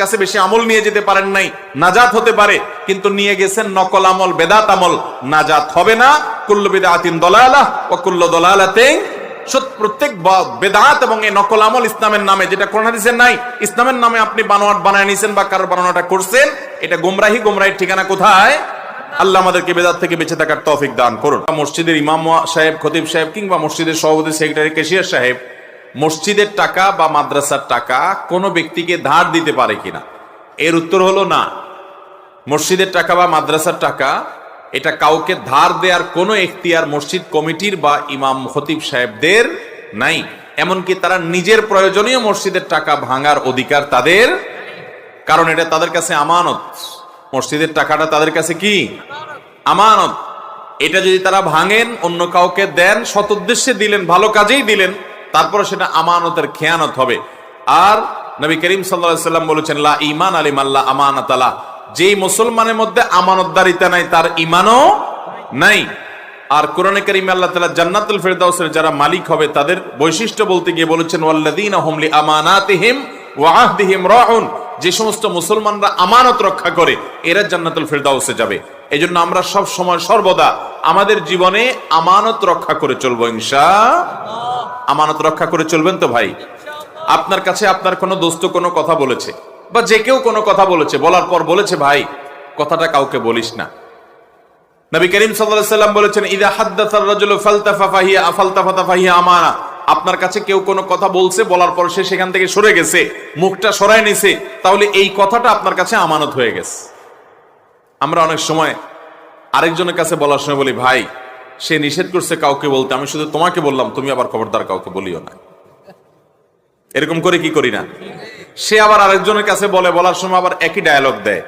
কাছে বেশি আমল নিয়ে যেতে পারেন নাই, নাজাত হতে পারে, কিন্তু নিয়ে গেছেন নকল আমল, বেদাত আমল, নাজাত হবে না। কুল্লু বিদাতিন দলালা ও কুল্লু দলালাতে প্রত্যেক বেদাত এবং এই নকল আমল ইসলামের নামে, যেটা কোরআন হাদিসের নাই, ইসলামের নামে আপনি বানোয়াট বানায় নিছেন বা কারোর বানানোটা করছেন, এটা গোমরাহি, গোমরাহির ঠিকানা কোথায়? আল্লাহ আমাদেরকে বেদাত থেকে বেঁচে থাকার তৌফিক দান করুন। মসজিদের ইমাম সাহেব, খতিব সাহেব কিংবা মসজিদের সভাপতি, সেক্রেটারি কেশিয়ার সাহেব মসজিদের টাকা বা মাদ্রাসার টাকা কোনো ব্যক্তিকে ধার দিতে পারে কিনা? এর উত্তর হলো না। মসজিদের টাকা বা মাদ্রাসার টাকা, এটা কাউকে ধার দেওয়ার কোনো এখতিয়ার মসজিদ কমিটির বা ইমাম খতিব সাহেবদের নাই। এমনকি তারা নিজের প্রয়োজনীয় মসজিদের টাকা ভাঙার অধিকার তাদের কারণ এটা তাদের কাছে আমানত। মসজিদের টাকাটা তাদের কাছে কি? আমানত। এটা যদি তারা ভাঙেন, অন্য কাউকে দেন সৎ উদ্দেশ্যে দিলেন, ভালো কাজেই দিলেন তারপরে সেটা আমানতের খেয়ানত হবে। আর নবী করিম সাল্লাম বলেছেন, লা ইমান আলিম আল্লাহ আমানত আলা। যেই মুসলমানের মধ্যে আমানতদারিতা নাই, তার ইমানও নাই। আর কোরআনে কারিমে আল্লাহ তাআলা জান্নাতুল ফেরদাউসের যারা মালিক হবে, তাদের বৈশিষ্ট্য বলতে গিয়ে বলেছেন, ওয়াল্লাযীনা হুম লি আমানাতিহিম ওয়া আহদিহিম রাউন। যে সমস্ত মুসলমানরা আমানত রক্ষা করে, এরা জান্নাতুল ফেরদাউসে যাবে। এজন্য আমরা সব সময় সর্বদা আমাদের জীবনে আমানত রক্ষা করে চলবো, ইনশা আমানত রক্ষা করে চলবেন তো ভাই? আপনার কাছে আপনার কোনো দোস্ত কোনো কথা বলেছে? বা যে কেউ কোনো কথা বলেছে, বলার পর বলেছে, ভাই, কথাটা কাউকে বলিস না। নবী করিম সাল্লাম বলেছেন, ইদা ফাহিয়া আমানা। আপনার কাছে কেউ কোনো কথা বলছে, বলার পর সে সেখান থেকে সরে গেছে, মুখটা সরায় নিছে, তাহলে এই কথাটা আপনার কাছে আমানত হয়ে গেছে। আমরা অনেক সময় আরেকজনের কাছে বলার সময় বলি, ভাই সে নিষেধ করছে কাউকে বলতে। আমি শুধু তোমাকে বললাম, তুমি আবার খবরদার কাউকে বলিও না। এরকম করে কি করি না? সে আবার আরেকজনের কাছে বলে, বলার সময় আবার একই ডায়ালগ দেয়।